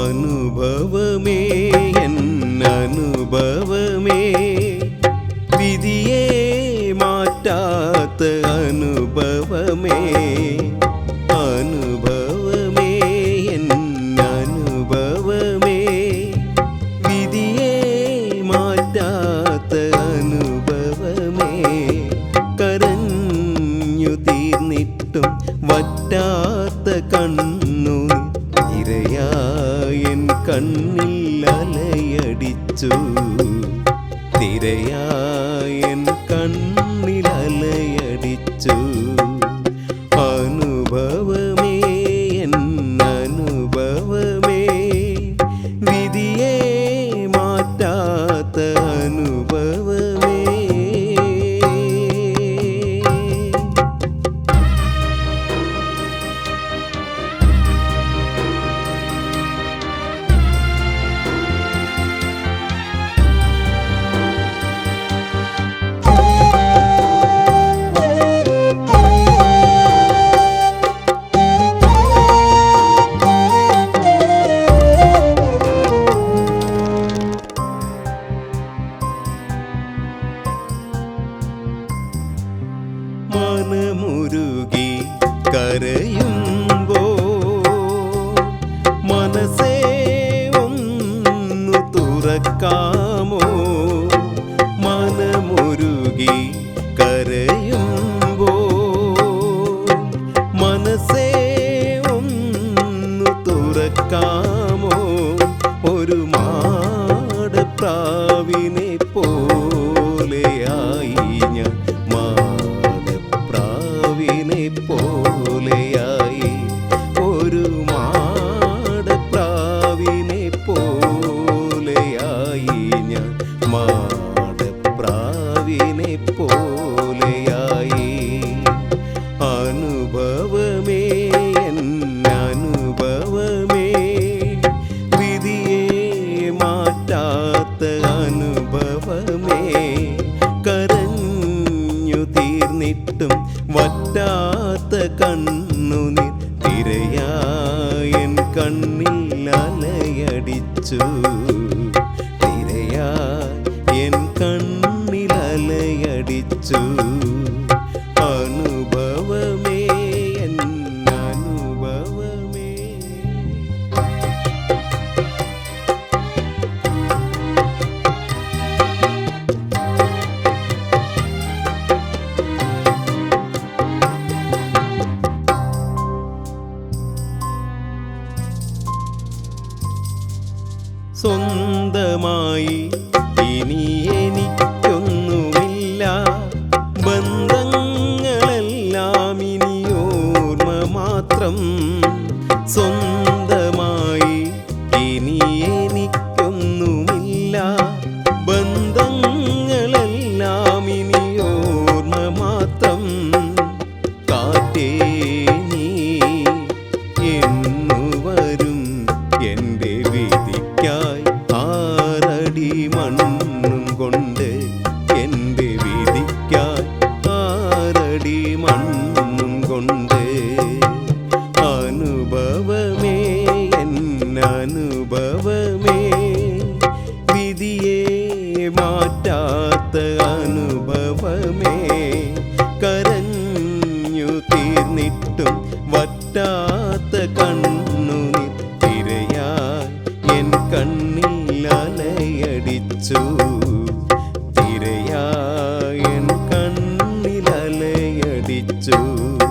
അനുഭവമേ അനുഭവമേ. വിധിയെ മാറ്റാത്ത അനുഭവമേ അനുഭവമേ അനുഭവമേ. വിധിയെ മാറ്റാത്ത അനുഭവമേ കരഞ്ഞു തീർന്നിട്ടും വറ്റാത്ത കണ്ണു കണ്ണിൽ അലയടിച്ചു. തിരയായൻ കണ്ണു മനമുരുകി കരയുമ്പോ മനസ്സേ ഒന്നു തുറക്കാമോ? മനമുരുകി കരയുമ്പോ മനസ്സേ ഒന്നു തുറക്കാമോ? ഒരു മാടപ്രാവിനെ പോലെയായി ഞാൻ കണ്ണുനീർ തിരയായൻ കണ്ണിൽ അലയടിച്ചു. 总。അനുമോദിച്ചു